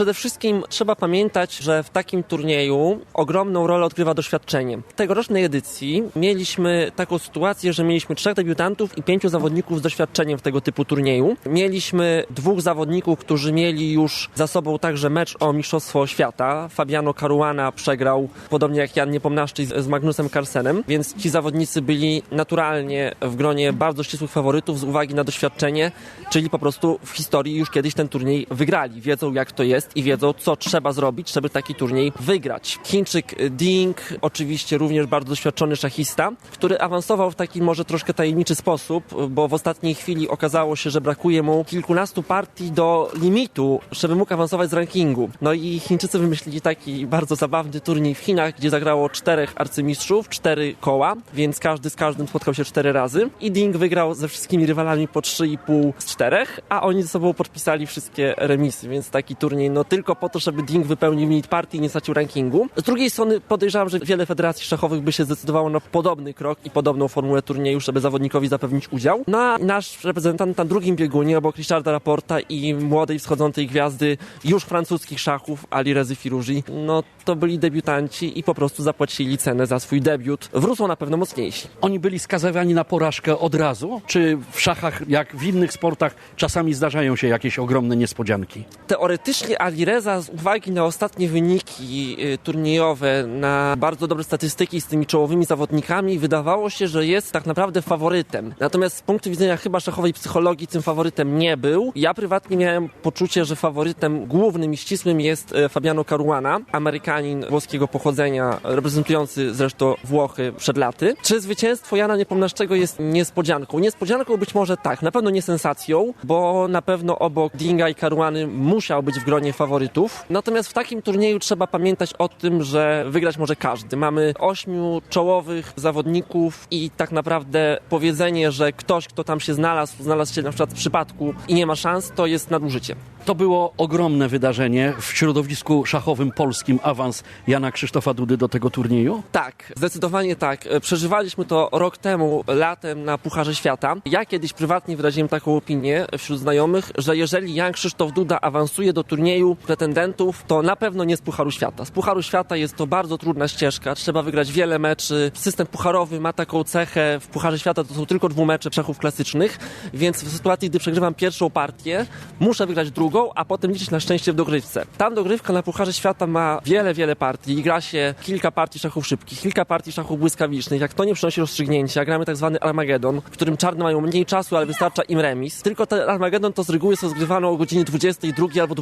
Przede wszystkim trzeba pamiętać, że w takim turnieju ogromną rolę odgrywa doświadczenie. W tegorocznej edycji mieliśmy taką sytuację, że mieliśmy trzech debiutantów i pięciu zawodników z doświadczeniem w tego typu turnieju. Mieliśmy dwóch zawodników, którzy mieli już za sobą także mecz o Mistrzostwo Świata. Fabiano Caruana przegrał, podobnie jak Jan Niepomnaszczyk z Magnusem Carlsenem, więc ci zawodnicy byli naturalnie w gronie bardzo ścisłych faworytów z uwagi na doświadczenie, czyli po prostu w historii już kiedyś ten turniej wygrali. Wiedzą jak to jest i wiedzą co trzeba zrobić, żeby taki turniej wygrać. Chińczyk Ding, oczywiście również bardzo doświadczony szachista, który awansował w taki może troszkę tajemniczy sposób, bo w ostatniej chwili okazało się, że brakuje mu kilkunastu partii do limitu, żeby mógł awansować z rankingu. No i Chińczycy wymyślili taki bardzo zabawny turniej w Chinach, gdzie zagrało czterech arcymistrzów, cztery koła, więc każdy z każdym spotkał się cztery razy i Ding wygrał ze wszystkimi rywalami po 3,5 z czterech, a oni ze sobą podpisali wszystkie remisy, więc taki turniej no tylko po to, żeby Ding wypełnił limit partii i nie stracił rankingu. Z drugiej strony podejrzewam, że wiele federacji szachowych by się zdecydowało na podobny krok i podobną formułę turnieju, żeby zawodnikowi zapewnić udział. No a nasz reprezentant na drugim biegunie obok Richarda Raporta i młodej wschodzącej gwiazdy już francuskich szachów Ali Rezy Firuzi, no to byli debiutanci i po prostu zapłacili cenę za swój debiut. Wrócą na pewno mocniejsi. Oni byli skazywani na porażkę od razu? Czy w szachach, jak w innych sportach, czasami zdarzają się jakieś ogromne niespodzianki? Teoretycznie Alireza z uwagi na ostatnie wyniki y, turniejowe, na bardzo dobre statystyki z tymi czołowymi zawodnikami, wydawało się, że jest tak naprawdę faworytem. Natomiast z punktu widzenia chyba szachowej psychologii tym faworytem nie był. Ja prywatnie miałem poczucie, że faworytem głównym i ścisłym jest y, Fabiano Caruana, Amerykanin włoskiego pochodzenia, reprezentujący zresztą Włochy przed laty. Czy zwycięstwo Jana Niepomnaszczego jest niespodzianką? Niespodzianką być może tak, na pewno nie sensacją, bo na pewno obok Dinga i Caruany musiał być w gronie faworytów. Natomiast w takim turnieju trzeba pamiętać o tym, że wygrać może każdy. Mamy ośmiu czołowych zawodników i tak naprawdę powiedzenie, że ktoś, kto tam się znalazł, znalazł się na przykład w przypadku i nie ma szans, to jest nadużycie. To było ogromne wydarzenie w środowisku szachowym polskim awans Jana Krzysztofa Dudy do tego turnieju? Tak, zdecydowanie tak. Przeżywaliśmy to rok temu, latem na Pucharze Świata. Ja kiedyś prywatnie wyraziłem taką opinię wśród znajomych, że jeżeli Jan Krzysztof Duda awansuje do turnieju pretendentów, to na pewno nie z Pucharu Świata. Z Pucharu Świata jest to bardzo trudna ścieżka, trzeba wygrać wiele meczy. System pucharowy ma taką cechę, w Pucharze Świata to są tylko dwumecze szachów klasycznych, więc w sytuacji, gdy przegrywam pierwszą partię, muszę wygrać drugą, a potem liczyć na szczęście w dogrywce. Tam dogrywka na Pucharze Świata ma wiele, wiele partii i gra się kilka partii szachów szybkich, kilka partii szachów błyskawicznych. Jak to nie przynosi rozstrzygnięcia, gramy tak zwany Armagedon, w którym czarne mają mniej czasu, ale wystarcza im remis. Tylko ten Armagedon to z reguły jest rozgrywany o godzinie 22 albo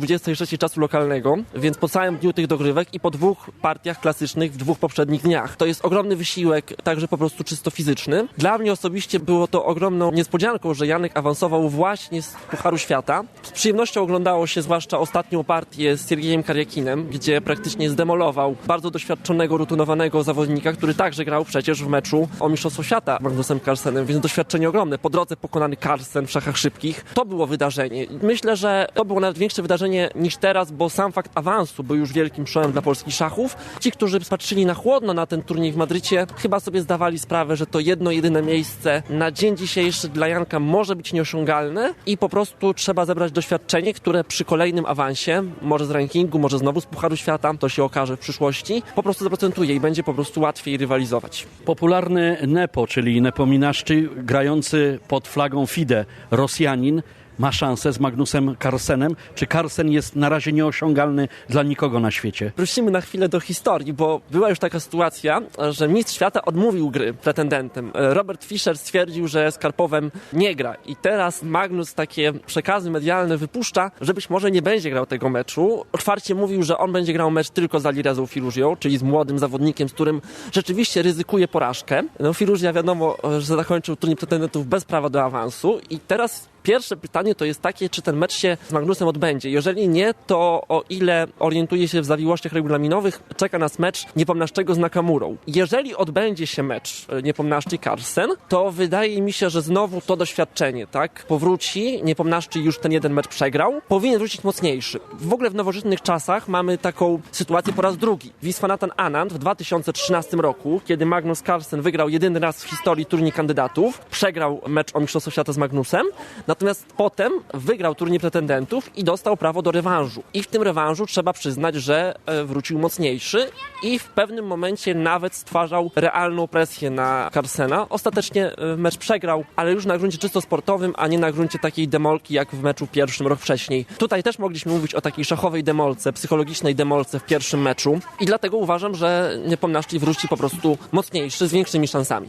26 czasu lokalnego, więc po całym dniu tych dogrywek i po dwóch partiach klasycznych w dwóch poprzednich dniach. To jest ogromny wysiłek, także po prostu czysto fizyczny. Dla mnie osobiście było to ogromną niespodzianką, że Janek awansował właśnie z Pucharu Świata. Z przyjemnością oglądało się zwłaszcza ostatnią partię z Siergiejem Karjakinem, gdzie praktycznie zdemolował bardzo doświadczonego, rutynowanego zawodnika, który także grał przecież w meczu o Mistrzostwo Świata Magnusem Carlsenem, więc doświadczenie ogromne. Po drodze pokonany Carlsen w szachach szybkich. To było wydarzenie. Myślę, że to było nawet większe wydarzenie niż teraz, bo sam fakt awansu był już wielkim szałem dla polskich szachów. Ci, którzy patrzyli na chłodno na ten turniej w Madrycie, chyba sobie zdawali sprawę, że to jedno, jedyne miejsce na dzień dzisiejszy dla Janka może być nieosiągalne i po prostu trzeba zebrać doświadczenie, które przy kolejnym awansie, może z rankingu, może znowu z Pucharu Świata, to się okaże w przyszłości, po prostu zaprocentuje i będzie po prostu łatwiej rywalizować. Popularny Nepo, czyli Nepominaszczy, grający pod flagą FIDE, Rosjanin, ma szansę z Magnusem Carlsenem? Czy Carlsen jest na razie nieosiągalny dla nikogo na świecie? Wrócimy na chwilę do historii, bo była już taka sytuacja, że mistrz świata odmówił gry pretendentem. Robert Fischer stwierdził, że z Karpowem nie gra i teraz Magnus takie przekazy medialne wypuszcza, że być może nie będzie grał tego meczu. Otwarcie mówił, że on będzie grał mecz tylko z Alirezą Firuzią, czyli z młodym zawodnikiem, z którym rzeczywiście ryzykuje porażkę. No Firuzja wiadomo, że zakończył turniej pretendentów bez prawa do awansu i teraz Pierwsze pytanie to jest takie, czy ten mecz się z Magnusem odbędzie. Jeżeli nie, to o ile orientuje się w zawiłościach regulaminowych, czeka nas mecz Niepomnaszczego z Nakamurą. Jeżeli odbędzie się mecz Niepomnaszczy Carlsen, to wydaje mi się, że znowu to doświadczenie, tak, powróci. Niepomnaszczy już ten jeden mecz przegrał. Powinien wrócić mocniejszy. W ogóle w nowożytnych czasach mamy taką sytuację po raz drugi. Wiswanatan Anand w 2013 roku, kiedy Magnus Carlsen wygrał jedyny raz w historii turniej kandydatów, przegrał mecz o Mistrzostwo Świata z Magnusem. Natomiast potem wygrał turniej pretendentów i dostał prawo do rewanżu. I w tym rewanżu trzeba przyznać, że e, wrócił mocniejszy i w pewnym momencie nawet stwarzał realną presję na Carsena. Ostatecznie e, mecz przegrał, ale już na gruncie czysto sportowym, a nie na gruncie takiej demolki jak w meczu pierwszym rok wcześniej. Tutaj też mogliśmy mówić o takiej szachowej demolce, psychologicznej demolce w pierwszym meczu i dlatego uważam, że Niepomniaszczki wróci po prostu mocniejszy, z większymi szansami.